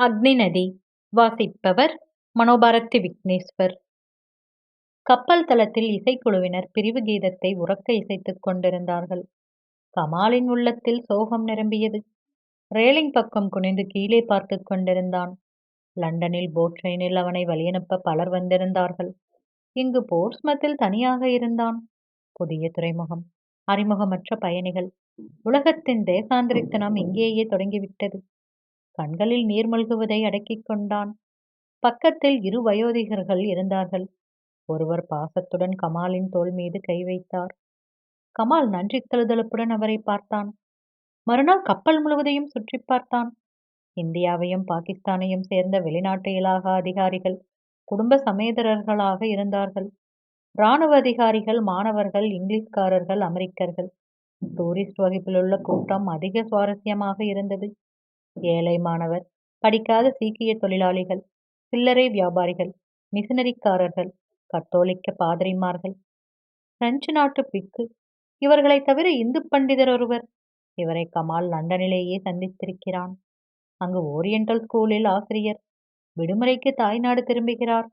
அக்னி நதி. வாசிப்பவர் மனோபாரதி விக்னேஸ்வர். கப்பல் தளத்தில் இசைக்குழுவினர் பிரிவு கீதத்தை உறக்க இசைத்துக் கொண்டிருந்தார்கள். கமாலின் உள்ளத்தில் சோகம் நிரம்பியது. ரேலிங் பக்கம் குனிந்து கீழே பார்த்து கொண்டிருந்தான். லண்டனில் போட் ட்ரெயினில் அவனை வழியனுப்ப பலர் வந்திருந்தார்கள். இங்கு போர்ஸ்மத்தில் தனியாக இருந்தான். புதிய துறைமுகம் அறிமுகமற்ற பயணிகள். உலகத்தின் தேசாந்திரித்தனம் இங்கேயே தொடங்கிவிட்டது. கண்களில் நீர் மல்குவதை அடக்கிக் கொண்டான். பக்கத்தில் இரு வயோதிகர்கள் இருந்தார்கள். ஒருவர் பாசத்துடன் கமாலின் தோள் மீது கை வைத்தார். கமால் நன்றி தழுதழுப்புடன் அவரை பார்த்தான். மறுநாள் கப்பல் முழுவதையும் சுற்றி பார்த்தான். இந்தியாவையும் பாகிஸ்தானையும் சேர்ந்த வெளிநாட்டு இலாக அதிகாரிகள் குடும்ப சமேதரர்களாக இருந்தார்கள். இராணுவ அதிகாரிகள் மாணவர்கள் இங்கிலீஷ்காரர்கள் அமெரிக்கர்கள். டூரிஸ்ட் வகுப்பிலுள்ள கூட்டம் அதிக சுவாரஸ்யமாக இருந்தது. ஏழை மாணவர் படிக்காத சீக்கிய தொழிலாளிகள் சில்லறை வியாபாரிகள் மிஷினரிக்காரர்கள் கத்தோலிக்க பாதிரிமார்கள் பிரெஞ்சு நாட்டு பிக்கு. இவர்களை தவிர இந்து பண்டிதர் ஒருவர். இவரை கமால் லண்டனிலேயே சந்தித்திருக்கிறான். அங்கு ஓரியண்டல் ஸ்கூலில் ஆசிரியர். விடுமுறைக்கு தாய்நாடு திரும்புகிறார்.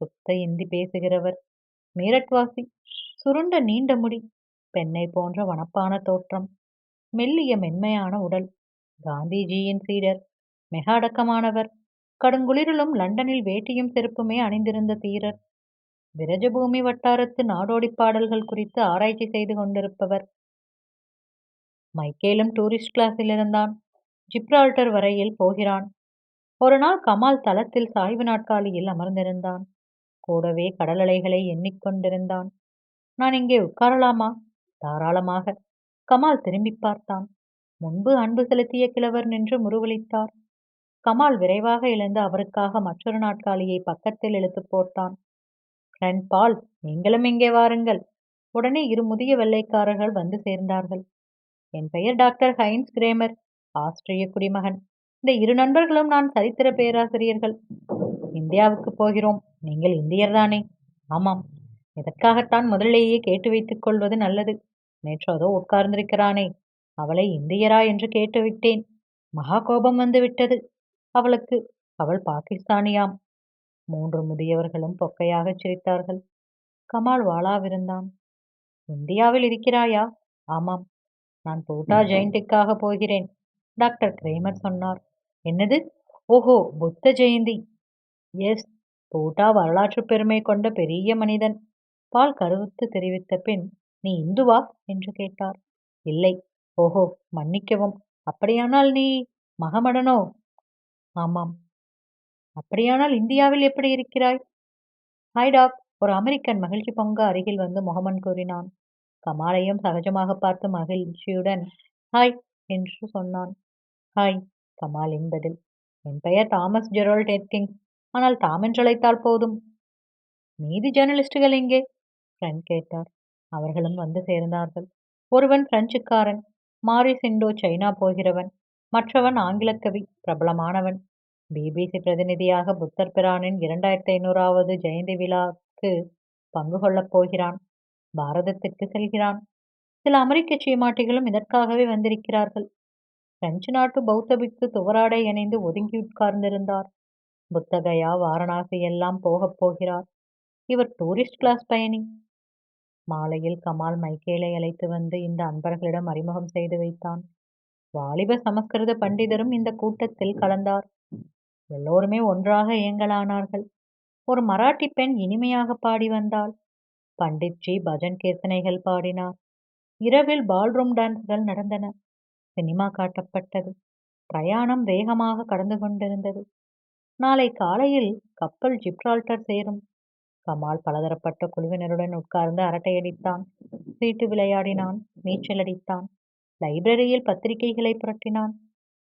சுத்த இந்தி பேசுகிறவர். மீரட்வாசி. சுருண்ட நீண்ட முடி. பெண்ணை போன்ற வனப்பான தோற்றம். மெல்லிய மென்மையான உடல். காந்திஜியின் சீடர் மிக அடக்கமானவர். கடுங்குளிரிலும் லண்டனில் வேட்டியும் செருப்புமே அணிந்திருந்த தீரர். விரஜபூமி வட்டாரத்து நாடோடி பாடல்கள் குறித்து ஆராய்ச்சி செய்து கொண்டிருப்பவர். மைக்கேலும் டூரிஸ்ட் கிளாஸில் இருந்தான். ஜிப்ரால்டர் வரையில் போகிறான். ஒரு நாள் கமால் தளத்தில் சாய்வு நாட்காலியில் அமர்ந்திருந்தான். கூடவே கடல் அலைகளை எண்ணிக்கொண்டிருந்தான். நான் இங்கே உட்காரலாமா? தாராளமாக. கமால் திரும்பி பார்த்தான். முன்பு அன்பு செலுத்திய கிழவர் நின்று முருவளித்தார் கமால் விரைவாக எழுந்து அவருக்காக மற்றொரு நாட்காலியை பக்கத்தில் இழுத்து போட்டான். ஃப்ரெண்ட் பால் நீங்களும் இங்கே வாருங்கள். உடனே இரு முதிய வெள்ளைக்காரர்கள் வந்து சேர்ந்தார்கள். என் பெயர் டாக்டர் ஹைன்ஸ் கிரேமர் ஆஸ்திரிய குடிமகன். இந்த இரு நண்பர்களும் நான் சரித்திர பேராசிரியர்கள். இந்தியாவுக்கு போகிறோம். நீங்கள் இந்தியர் தானே? ஆமாம். இதற்காகத்தான் முதலிலேயே கேட்டு வைத்துக் கொள்வது நல்லது? நேற்று அதோ உட்கார்ந்திருக்கிறானே. அவளை இந்தியரா என்று கேட்டுவிட்டேன். மகா கோபம் வந்து விட்டது. அவளுக்கு அவள் பாகிஸ்தானியாம். மூன்று முதியவர்களும் பொக்கையாகச் சிரித்தார்கள். கமால் வாளாவிருந்தான் இந்தியாவில் இருக்கிறாயா? ஆமாம். நான் பூட்டா ஜெயந்திக்காக போகிறேன். டாக்டர் கிரேமர் சொன்னார். என்னது? ஓஹோ புத்த ஜெயந்தி. எஸ். பூட்டா வரலாற்று பெருமை கொண்ட பெரிய மனிதன். பால் கருவுத்து தெரிவித்த பின் நீ இந்துவா? என்று கேட்டார். இல்லை. ஓஹோ மன்னிக்கவும். அப்படியானால் நீ மகமடனோ? ஆமாம். அப்படியானால் இந்தியாவில் எப்படி இருக்கிறாய்? ஹாய் டாக் ஒரு அமெரிக்கன் மகிழ்ச்சி பொங்க அருகில் வந்து முகமன் கூறினான். கமாலையும் சகஜமாக பார்த்து மகிழ்ச்சியுடன் ஹாய் என்று சொன்னான். ஹாய் கமால் என்பதில் என் பெயர் தாமஸ் ஜெரோல்ட் எட்கிங்ஸ் ஆனால் தாம் என்றழைத்தால் போதும். மீதி ஜேர்னலிஸ்டுகள் எங்கே? ஃப்ரெண்ட் கேட்டார். அவர்களும் வந்து சேர்ந்தார்கள். ஒருவன் பிரெஞ்சுக்காரன் மாரிஸ் இண்டோ சைனா போகிறவன். மற்றவன் ஆங்கிலக்கவி பிரபலமானவன். பிபிசி பிரதிநிதியாக புத்தர் பிரானின் இரண்டாயிரத்தி ஐநூறாவது ஜெயந்தி விழாக்கு பங்கு கொள்ளப் போகிறான். பாரதத்திற்கு செல்கிறான். சில அமெரிக்க சீமாட்டிகளும் இதற்காகவே வந்திருக்கிறார்கள். பிரெஞ்சு நாட்டு பௌத்தபிக்கு துவராடை இணைந்து ஒதுங்கி உட்கார்ந்திருந்தார். புத்தகயா வாரணாசி எல்லாம் போகப் போகிறார். இவர் டூரிஸ்ட் கிளாஸ் பயணி. மாலையில் கமால் மைக்கேலை அழைத்து வந்து இந்த அன்பர்களிடம் அறிமுகம் செய்து வைத்தான். வாலிப சமஸ்கிருத பண்டிதரும் இந்த கூட்டத்தில் கலந்தார். எல்லோருமே ஒன்றாக இயங்கலானார்கள் ஒரு மராட்டி பெண் இனிமையாக பாடி வந்தாள். பண்டிட்ஜி பஜன் கீர்த்தனைகள் பாடினார். இரவில் பால்ரூம் டான்ஸ்கள் நடந்தன. சினிமா காட்டப்பட்டது. பிரயாணம் வேகமாக கடந்து கொண்டிருந்தது. நாளை காலையில் கப்பல் ஜிப்ரால்டர் சேரும். கமால் பலதரப்பட்ட குழுவினருடன் உட்கார்ந்து அரட்டையடித்தான் சீட்டு விளையாடினான். நீச்சல் அடித்தான். லைப்ரரியில் பத்திரிகைகளை புரட்டினான்.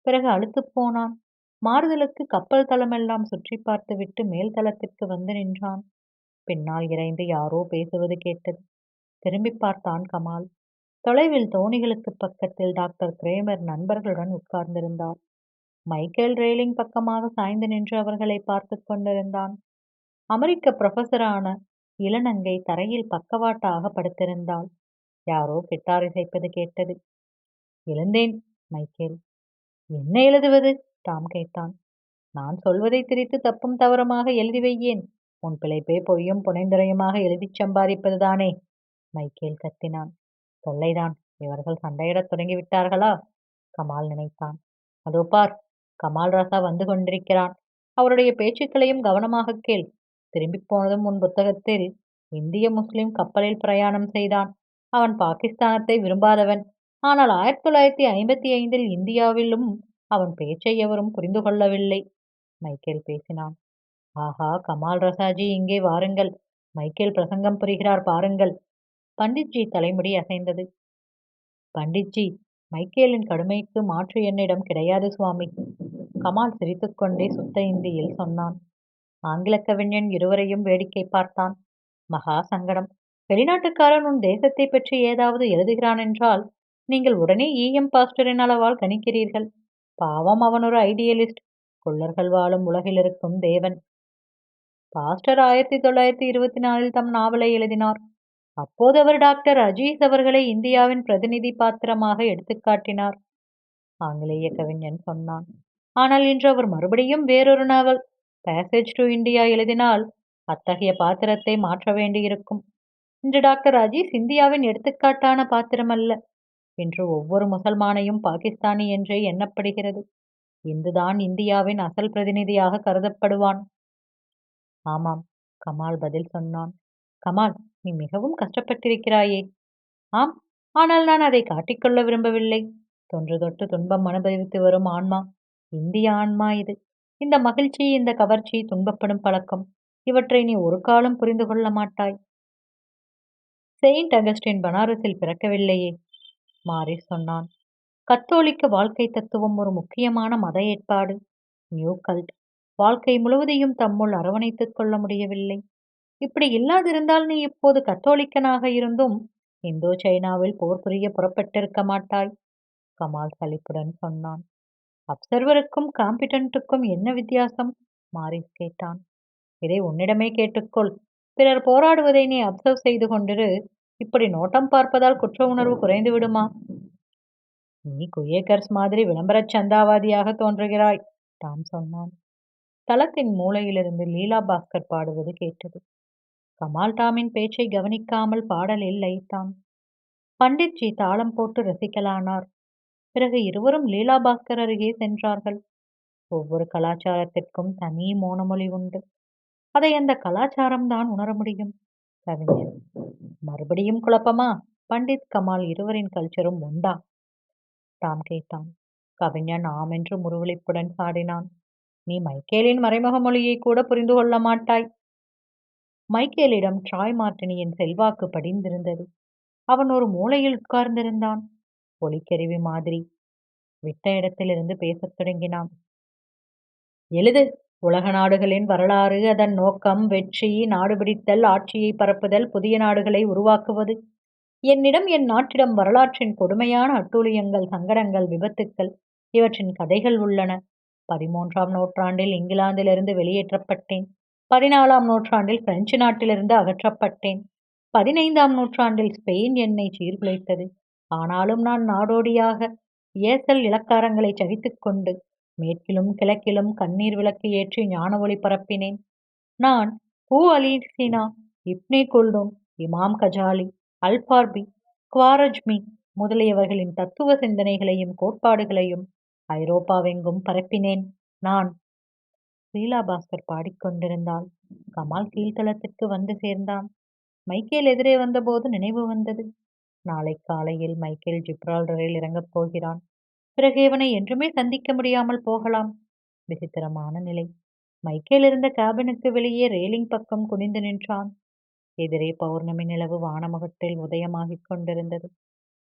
பிறகு அழுத்து போனான். மாறுதலுக்கு கப்பல் தளமெல்லாம் சுற்றி பார்த்துவிட்டு மேல் தளத்திற்கு வந்து நின்றான். பின்னால் இறைந்து யாரோ பேசுவது கேட்டது. திரும்பி பார்த்தான் கமால். தொலைவில் தோணிகளுக்கு பக்கத்தில் டாக்டர் கிரேமர் நண்பர்களுடன் உட்கார்ந்திருந்தார். மைக்கேல் ரெயிலிங் பக்கமாக சாய்ந்து நின்று அவர்களை பார்த்து கொண்டிருந்தான். அமெரிக்க புரொஃபஸரான இளநங்கை தரையில் பக்கவாட்டாக படுத்திருந்தாள். யாரோ கிட்டார் இசைப்பது கேட்டது. எழுந்தேன் மைக்கேல். என்ன எழுதுவது? டாம் கேட்டான். நான் சொல்வதை திரித்து தப்பும் தவறமாக எழுதி வையேன். உன் பிழைப்பே பொய்யும் புனைந்துரையுமாக எழுதிச் சம்பாதிப்பதுதானே? மைக்கேல் கத்தினான். தொல்லைதான். இவர்கள் சண்டையிடத் தொடங்கிவிட்டார்களா? கமால் நினைத்தான். அதோ பார் கமால் ராசா வந்து கொண்டிருக்கிறான். அவருடைய பேச்சுக்களையும் கவனமாக கேள். திரும்பிப் போனதும் உன் புத்தகத்தில் இந்திய முஸ்லிம் கப்பலில் பிரயாணம் செய்தான். அவன் பாகிஸ்தானத்தை விரும்பாதவன். ஆனால் ஆயிரத்தி தொள்ளாயிரத்தி ஐம்பத்தி ஐந்தில் இந்தியாவிலும் அவன் பேச்சை எவரும் புரிந்து கொள்ளவில்லை. மைக்கேல் பேசினான். ஆஹா கமால் ரசாஜி இங்கே வாருங்கள். மைக்கேல் பிரசங்கம் புரிகிறார் பாருங்கள். பண்டிட்ஜி தலைமுடி அசைந்தது. பண்டிட்ஜி மைக்கேலின் கடுமைக்கு மாற்று என்னிடம் கிடையாது சுவாமி. கமால் சிரித்துக்கொண்டே சுத்த இந்தியில் சொன்னான். ஆங்கில கவிஞன் இருவரையும் வேடிக்கை பார்த்தான். மகா சங்கடம். வெளிநாட்டுக்காரன் உன் தேசத்தை பற்றி ஏதாவது எழுதுகிறான் என்றால் நீங்கள் உடனே ஈஎம் பாஸ்டரின் அளவால் கணிக்கிறீர்கள். பாவம் அவன் ஒரு ஐடியலிஸ்ட். கொள்ளர்கள் வாழும் உலகில் இருக்கும் தேவன். பாஸ்டர் ஆயிரத்தி தொள்ளாயிரத்தி இருபத்தி நாலில் தம் நாவலை எழுதினார். அப்போது அவர் டாக்டர் அஜீஸ் அவர்களை இந்தியாவின் பிரதிநிதி பாத்திரமாக எடுத்துக்காட்டினார் ஆங்கிலேய கவிஞன் சொன்னான். ஆனால் இன்று அவர் மறுபடியும் வேறொரு நாவல். பேசேஜ் டு இந்தியா எழுதினால் அத்தகைய பாத்திரத்தை மாற்ற வேண்டியிருக்கும். இன்று டாக்டர் அஜீஸ் இந்தியாவின் எடுத்துக்காட்டான பாத்திரம் அல்ல. இன்று ஒவ்வொரு முசல்மானையும் பாகிஸ்தானி என்றே எண்ணப்படுகிறது. இந்துதான் இந்தியாவின் அசல் பிரதிநிதியாக கருதப்படுவான். ஆமாம் கமால் பதில் சொன்னான். கமால் நீ மிகவும் கஷ்டப்பட்டிருக்கிறாயே. ஆம் ஆனால் நான் அதை காட்டிக்கொள்ள விரும்பவில்லை. தொன்று தொட்டு துன்பம் அனுபவித்து வரும் ஆன்மா இந்திய ஆன்மா இது. இந்த மகிழ்ச்சி இந்த கவர்ச்சி துன்பப்படும் பழக்கம் இவற்றை நீ ஒரு காலம் புரிந்து கொள்ள மாட்டாய். செயின்ட் அகஸ்டின் பனாரஸில் பிறக்கவில்லையே மாறி சொன்னான். கத்தோலிக்க வாழ்க்கை தத்துவம் ஒரு முக்கியமான மத ஏற்பாடு. New cult. வாழ்க்கை முழுவதையும் தம்முள் அரவணைத்துக் கொள்ள முடியவில்லை. இப்படி இல்லாதிருந்தால் நீ இப்போது கத்தோலிக்கனாக இருந்தும் இந்தோ சைனாவில் போர் புரிய புறப்பட்டிருக்க மாட்டாய் கமால் சலிப்புடன் சொன்னான். அப்சர்வருக்கும் காம்பிடண்ட்டுக்கும் என்ன வித்தியாசம்? மாரிஸ் கேட்டான். இதை உன்னிடமே கேட்டுக்கொள். பிறர் போராடுவதை நீ அப்சர்வ் செய்து கொண்டிரு. இப்படி நோட்டம் பார்ப்பதால் குற்ற உணர்வு குறைந்து விடுமா நீ குயேக்கர்ஸ் மாதிரி விளம்பரச் சந்தாவாதியாக தோன்றுகிறாய் டாம் சொன்னான். தளத்தின் மூலையிலிருந்து லீலா பாஸ்கர் பாடுவது கேட்டது. கமால் டாமின் பேச்சை கவனிக்காமல் பாடலில் லயித்தான் பண்டிட்ஜி தாளம் போட்டு ரசிக்கலானார். பிறகு இருவரும் லீலா பாஸ்கர் அருகே சென்றார்கள். ஒவ்வொரு கலாச்சாரத்திற்கும் தனி மோனமொழி உண்டு. அதை அந்த கலாச்சாரம் தான் உணர முடியும். கவிஞர் மறுபடியும் குழப்பமா? பண்டித் கமால் இருவரின் கல்ச்சரும் உண்டா? டாம் கேட்டான். கவிஞன் ஆம் என்று முருவளிப்புடன் சாடினான் நீ மைக்கேலின் மறைமுக மொழியை கூட புரிந்து கொள்ள மாட்டாய். மைக்கேலிடம் ட்ராய் மார்டினியின் செல்வாக்கு படிந்திருந்தது. அவன் ஒரு மூலையில் உட்கார்ந்திருந்தான். ஒலிக்கருவி மாதிரி. விட்ட இடத்திலிருந்து பேசத் தொடங்கினான். எழுது உலக நாடுகளின் வரலாறு அதன் நோக்கம் வெற்றி நாடு பிடித்தல் ஆட்சியை பரப்புதல் புதிய நாடுகளை உருவாக்குவது. என்னிடம் என் நாட்டிடம் வரலாற்றின் கொடுமையான அட்டூழியங்கள் சங்கடங்கள் விபத்துக்கள் இவற்றின் கதைகள் உள்ளன. பதிமூன்றாம் நூற்றாண்டில் இங்கிலாந்திலிருந்து வெளியேற்றப்பட்டேன். பதினாலாம் நூற்றாண்டில் பிரெஞ்சு நாட்டிலிருந்து அகற்றப்பட்டேன். பதினைந்தாம் நூற்றாண்டில் ஸ்பெயின் என்னை சீர்குலைத்தது. ஆனாலும் நான் நாடோடியாக ஏசல் இலக்காரங்களை சவித்துக்கொண்டு மேற்கிலும் கிழக்கிலும் கண்ணீர் விளக்கு ஏற்றி ஞான ஒளி பரப்பினேன். நான் கூ அலி சினா இப்னே குல்டூன் இமாம் கஜாலி அல்பார்பி குவாரஜ்மி முதலியவர்களின் தத்துவ சிந்தனைகளையும் கோட்பாடுகளையும் ஐரோப்பாவெங்கும் பரப்பினேன். நான் லீலா பாஸ்கர் பாடிக்கொண்டிருந்தாள். கமால் கீழ்த்தளத்திற்கு வந்து சேர்ந்தான். மைக்கேல் எதிரே வந்தபோது நினைவு வந்தது. நாளை காலையில் மைக்கேல் ஜிப்ரால்டரில் இறங்கப் போகிறான். பிறகு இவனை என்றுமே சந்திக்க முடியாமல் போகலாம். விசித்திரமான நிலை. மைக்கேல் இருந்த கேபினுக்கு வெளியே ரெயிலிங் பக்கம் குனிந்து நின்றான். எதிரே பௌர்ணமி நிலவு வானமுகத்தில் உதயமாகிக் கொண்டிருந்தது.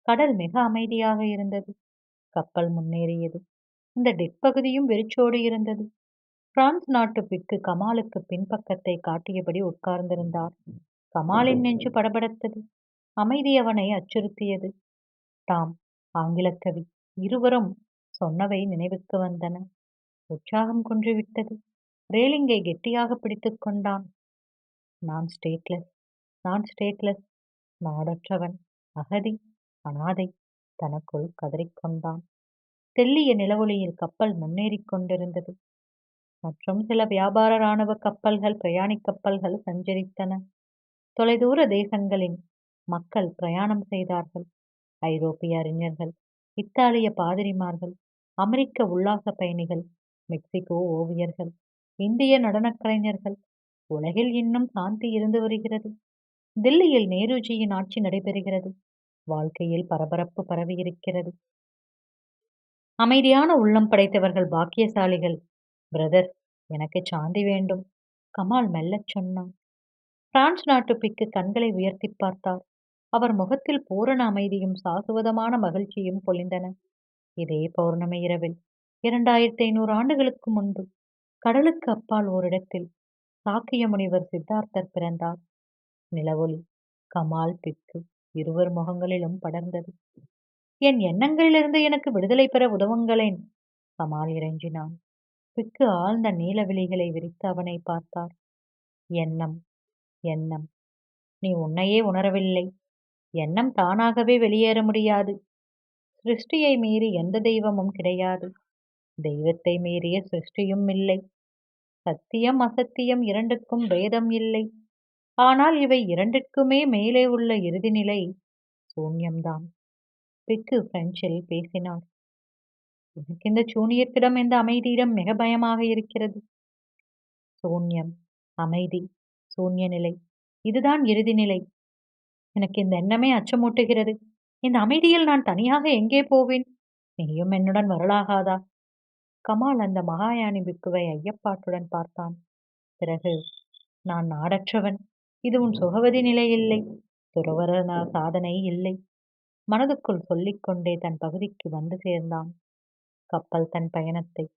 கடல் மிக அமைதியாக இருந்தது. கப்பல் முன்னேறியது. இந்த டெக் பகுதியும் வெறிச்சோடு இருந்தது. பிரான்ஸ் நாட்டு பிக்கு கமாலுக்கு பின்பக்கத்தை காட்டியபடி உட்கார்ந்திருந்தார். கமாலின் நெஞ்சு படபடத்தது. அமைதி அவனை அச்சுறுத்தியது. தாம் ஆங்கிலக்கவி. இருவரும் சொன்னவை நினைவுக்கு வந்தன. உற்சாகம் குன்றிவிட்டது. ரேலிங்கை கெட்டியாக பிடித்து கொண்டான். நான் ஸ்டேட்லெஸ். நான் ஸ்டேட்லெஸ். நாடற்றவன். அகதி. அனாதை. தனக்குள் கதறிக்கொண்டான் தெல்லிய நிலவொளியில் கப்பல் முன்னேறிக் கொண்டிருந்தது. மற்றும் சில வியாபார இராணுவ கப்பல்கள் பிரயாணிக் கப்பல்கள் சஞ்சரித்தன. தொலைதூர தேசங்களின் மக்கள் பிரயாணம் செய்தார்கள். ஐரோப்பிய அறிஞர்கள் இத்தாலிய பாதிரிமார்கள் அமெரிக்க உல்லாச பயணிகள் மெக்சிகோ ஓவியர்கள் இந்திய நடனக் கலைஞர்கள் உலகில் இன்னும் சாந்தி இருந்து வருகிறது. தில்லியில் நேருஜியின் ஆட்சி நடைபெறுகிறது. வாழ்க்கையில் பரபரப்பு பரவியிருக்கிறது. அமைதியான உள்ளம் படைத்தவர்கள் பாக்கியசாலிகள். பிரதர் எனக்கு சாந்தி வேண்டும் கமால் மெல்லச் சொன்னான். பிரான்ஸ் நாட்டு பிக்கு கண்களை உயர்த்தி பார்த்தார். அவர் முகத்தில் பூரண அமைதியும் சாசுவதமான மகிழ்ச்சியும் பொழிந்தன. இதே பௌர்ணமி இரவில் இரண்டாயிரத்தி ஐநூறு ஆண்டுகளுக்கு முன்பு கடலுக்கு அப்பால் ஓரிடத்தில் சாக்கிய முனிவர் சித்தார்த்தர் பிறந்தார். நிலவொளி கமால் பிக்கு இருவர் முகங்களிலும் படர்ந்தது. என் எண்ணங்களிலிருந்து எனக்கு விடுதலை பெற உதவுங்களேன் கமால் இறைஞ்சினான். பிக்கு ஆழ்ந்த நீல விழிகளை விரித்து அவனை பார்த்தார். எண்ணம் எண்ணம் நீ உன்னையே உணரவில்லை. எண்ணம் தானாகவே வெளியேற முடியாது. சிருஷ்டியை மீறி எந்த தெய்வமும் கிடையாது. தெய்வத்தை மீறிய சிருஷ்டியும் இல்லை. சத்தியம் அசத்தியம் இரண்டுக்கும் பேதம் இல்லை. ஆனால் இவை இரண்டிற்குமே மேலே உள்ள இறுதிநிலை சூன்யம்தான். பிக்கு பிரெஞ்சில் பேசினார். எனக்கு இந்த சூனியத்திடம் இந்த அமைதியிடம் மிக பயமாக இருக்கிறது? சூன்யம் அமைதி சூன்ய நிலை இதுதான் இறுதிநிலை எனக்கு இந்த எண்ணமே அச்சமூட்டுகிறது. இந்த அமைதியில் நான் தனியாக எங்கே போவேன்? நீயும் என்னுடன் வரலாகாதா? கமால் அந்த மகாயானி பிக்குவை ஐயப்பாட்டுடன் பார்த்தான். பிறகு நான் நாடற்றவன். இது உன் சுகவதி நிலை இல்லை. துறவர சாதனை இல்லை. மனதுக்குள் சொல்லிக்கொண்டே தன் பகுதிக்கு வந்து சேர்ந்தான். கப்பல் தன் பயணத்தை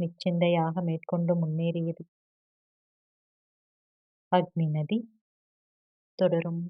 நிச்சிந்தையாக மேற்கொண்டு முன்னேறியது. அக்னி நதி தொடரும்.